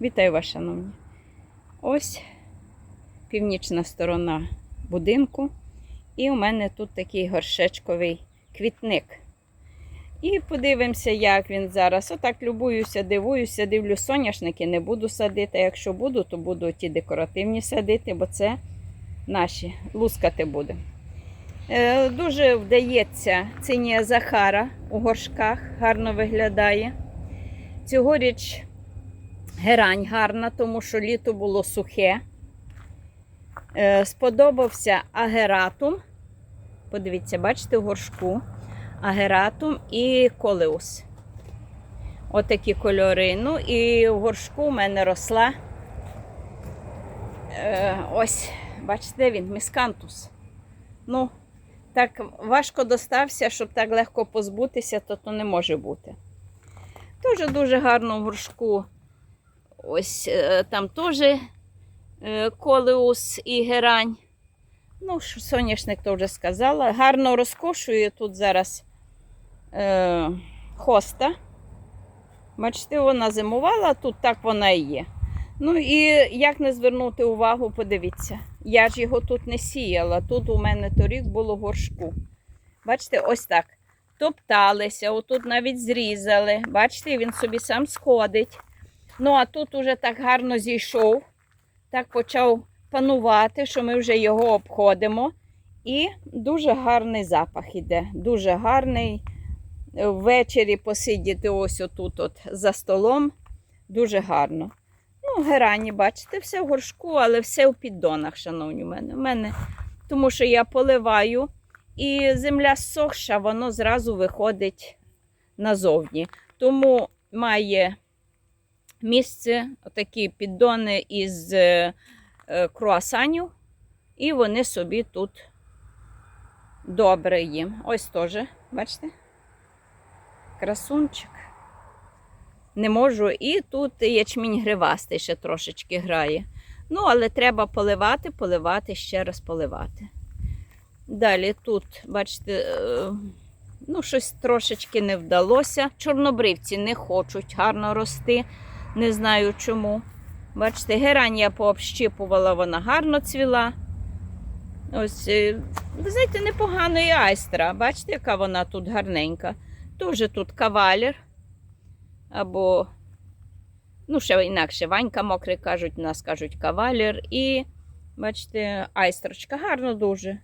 Вітаю вас, шановні. Ось північна сторона будинку. І у мене тут такий горшечковий квітник. І подивимося, як він зараз. Отак любуюся, дивуюся, дивлю соняшники, не буду садити. Якщо буду, то буду ті декоративні садити, бо це наші лускати буде. Е, дуже вдається цинія Захара у горшках, гарно виглядає. Цьогоріч герань гарна, тому що літо було сухе. Е, сподобався агератум. Подивіться, бачите, в горшку. Агератум і колеус. Отакі кольори. Ну і в горшку у мене росла. Е, ось, бачите, він міскантус. Ну, так важко достався, щоб так легко позбутися, то то не може бути. Дуже дуже гарно в горшку. Ось е, там теж е, колеус і герань. Ну, соняшник то вже сказала. Гарно розкошує тут зараз е, хоста. Бачите, вона зимувала, тут так вона і є. Ну і як не звернути увагу, подивіться. Я ж його тут не сіяла. Тут у мене торік було горшку. Бачите, ось так. Топталися, отут навіть зрізали. Бачите, він собі сам сходить. Ну, а тут уже так гарно зійшов, так почав панувати, що ми вже його обходимо. І дуже гарний запах іде. Дуже гарний. Ввечері посидіти ось отут от за столом. Дуже гарно. Ну, герані, бачите, все в горшку, але все в піддонах, шановні мене. У мене. Тому що я поливаю, і земля сохша, воно зразу виходить назовні. Тому має місце такі піддони із е, е, круасанів, і вони собі тут добре їм. Ось теж, бачите? Красунчик. Не можу. І тут ячмінь гривастий ще трошечки грає. Ну, але треба поливати, поливати, ще раз поливати. Далі тут, бачите, е, ну, щось трошечки не вдалося. Чорнобривці не хочуть гарно рости. Не знаю чому. Бачите, герань я пообщипувала, вона гарно цвіла. Ось, е, ви знаєте, непогано і айстра. Бачите, яка вона тут гарненька. Теж тут кавалер. Або, ну, ще інакше Ванька мокрий кажуть, у нас кажуть кавалер. І, бачите, айстрочка гарно дуже.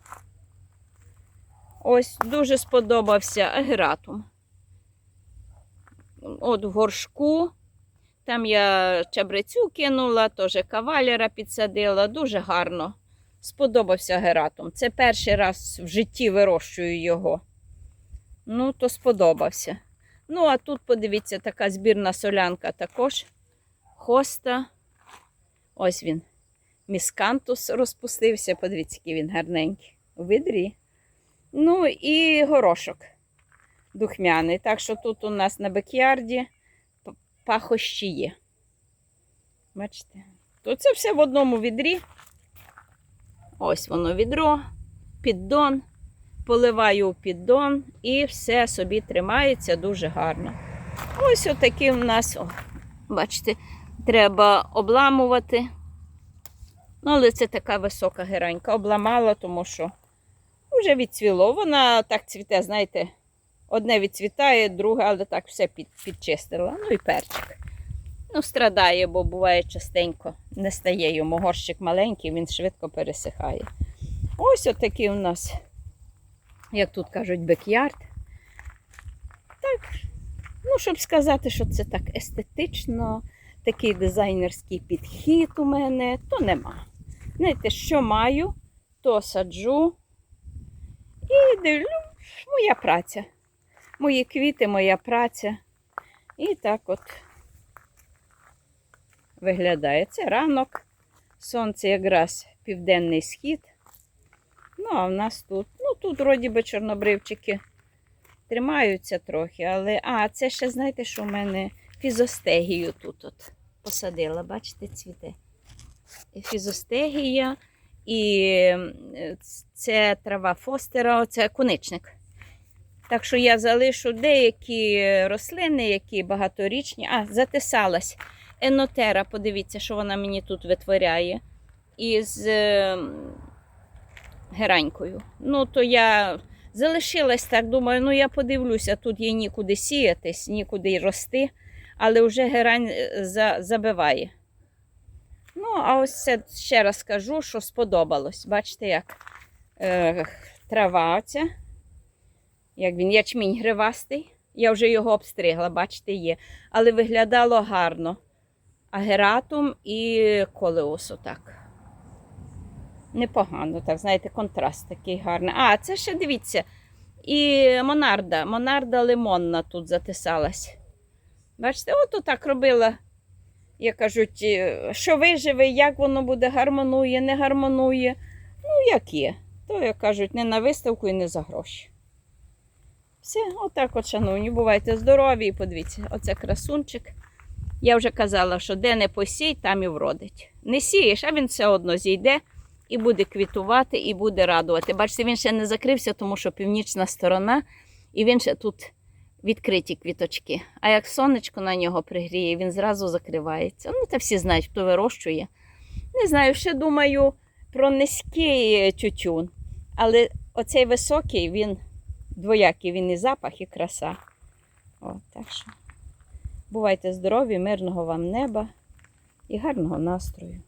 Ось дуже сподобався агератум. От в горшку. Там я чабрецю кинула, теж кавалера підсадила. Дуже гарно. Сподобався гератум. Це перший раз в житті вирощую його. Ну, то сподобався. Ну, а тут, подивіться, така збірна солянка також. Хоста. Ось він. Міскантус розпустився. Подивіться, який він гарненький. У відрі. Ну і горошок духмяний. Так що тут у нас на бекярді пахощі є. Бачите? То це все в одному відрі. Ось воно відро, піддон. Поливаю у піддон і все собі тримається дуже гарно. Ось отакі в нас, о, бачите, треба обламувати. Ну, але це така висока геранька. Обламала, тому що вже відцвіло. Вона так цвіте, знаєте, одне відцвітає, друге, але так все під, підчистила. Ну і перчик. Ну, страдає, бо буває частенько не стає йому. Горщик маленький, він швидко пересихає. Ось отакий у нас, як тут кажуть, бекярд. Так, ну, щоб сказати, що це так естетично, такий дизайнерський підхід у мене, то нема. Знаєте, що маю, то саджу. І дивлю, моя праця. Мої квіти, моя праця. І так от виглядає. Це ранок. Сонце якраз південний схід. Ну, а в нас тут, ну тут, вроді би, чорнобривчики тримаються трохи, але. А, це ще, знаєте, що в мене фізостегію тут от посадила, бачите, цвіте. Фізостегія. І це трава фостера, це коничник. Так що я залишу деякі рослини, які багаторічні. А, затисалась. енотера, подивіться, що вона мені тут витворяє. Із е, геранькою. Ну, то я залишилась так, думаю, ну я подивлюся, тут їй нікуди сіятись, нікуди рости, але вже герань е, за, забиває. Ну, а ось це ще раз скажу, що сподобалось. Бачите, як е, трава оця, як він, ячмінь гривастий. Я вже його обстригла, бачите, є. Але виглядало гарно. Агератум і колеус отак. Непогано, так, знаєте, контраст такий гарний. А, це ще дивіться. І Монарда. Монарда лимонна тут затисалась. Бачите, от так робила. Як кажуть, е, що виживе, як воно буде, гармонує, не гармонує. Ну, як є. То, як кажуть, не на виставку і не за гроші. Все, отак от, шановні, бувайте здорові і подивіться, оце красунчик. Я вже казала, що де не посій, там і вродить. Не сієш, а він все одно зійде і буде квітувати, і буде радувати. Бачите, він ще не закрився, тому що північна сторона, і він ще тут відкриті квіточки. А як сонечко на нього пригріє, він зразу закривається. Ну, та всі знають, хто вирощує. Не знаю, ще думаю про низький тютюн. Але оцей високий, він двоякий, він і запах, і краса. О, так що. Бувайте здорові, мирного вам неба і гарного настрою.